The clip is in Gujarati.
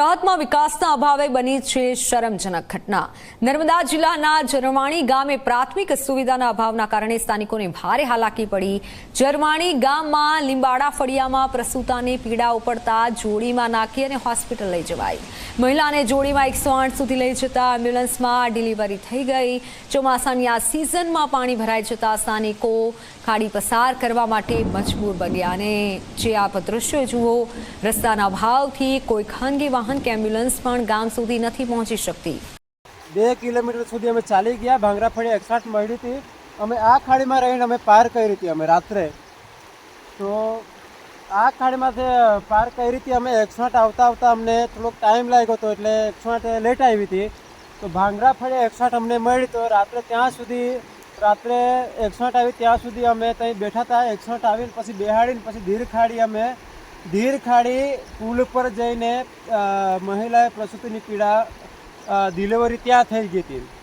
ગુજરાતમાં વિકાસના અભાવે બની છે શરમજનક ઘટના. નર્મદા જિલ્લાના જરવાણી ગામે પ્રાથમિક સુવિધાના અભાવના કારણે સ્થાનિકોને ભારે હાલાકી પડી. જરવાણી ગામમાં લીંબાડા ફળિયામાં પ્રસૂતાની પીડા ઉપડતા જોડીમાં નાખી અને હોસ્પિટલ લઈ જવાઈ મહિલાને જોડીમાં એકસો સુધી લઈ જતા એમ્બ્યુલન્સમાં ડિલિવરી થઈ ગઈ. ચોમાસાની આ સિઝનમાં પાણી ભરાઈ જતા સ્થાનિકો ખાડી પસાર કરવા માટે મજબૂર બન્યા. અને જે આપ દ્રશ્યો જુઓ, રસ્તાના અભાવથી કોઈ ખાનગી વાહન કે એમ્બ્યુલન્સ પણ ગામ સુધી નથી પહોંચી શકતી. બે કિલોમીટર સુધી અમે ચાલી ગયા, ભાંગરા ફળી એકસાઠ મળી હતી. અમે આ ખાડીમાં રહીને અમે પાર કરી હતી અમે રાત્રે. તો આ ખાડીમાંથી પાર કરી હતી અમે એકસાઠ આવતા આવતા અમને થોડોક ટાઈમ લાગ્યો હતો એટલે એકસાઠ લેટ આવી હતી. તો ભાંગરા ફળી એકસાઠ અમને મળી તો રાત્રે ત્યાં સુધી, રાત્રે એકસાઠ આવી, ત્યાં સુધી અમે ત્યાં બેઠા હતા. એકસાઠ આવીને પછી બેહાડીને પછી ધીર ખાડી અમે ધીર ખાડી પુલ પર જઈને મહિલાએ પ્રસૂતિની પીડા ડિલિવરી ત્યાં થઈ ગઈ હતી.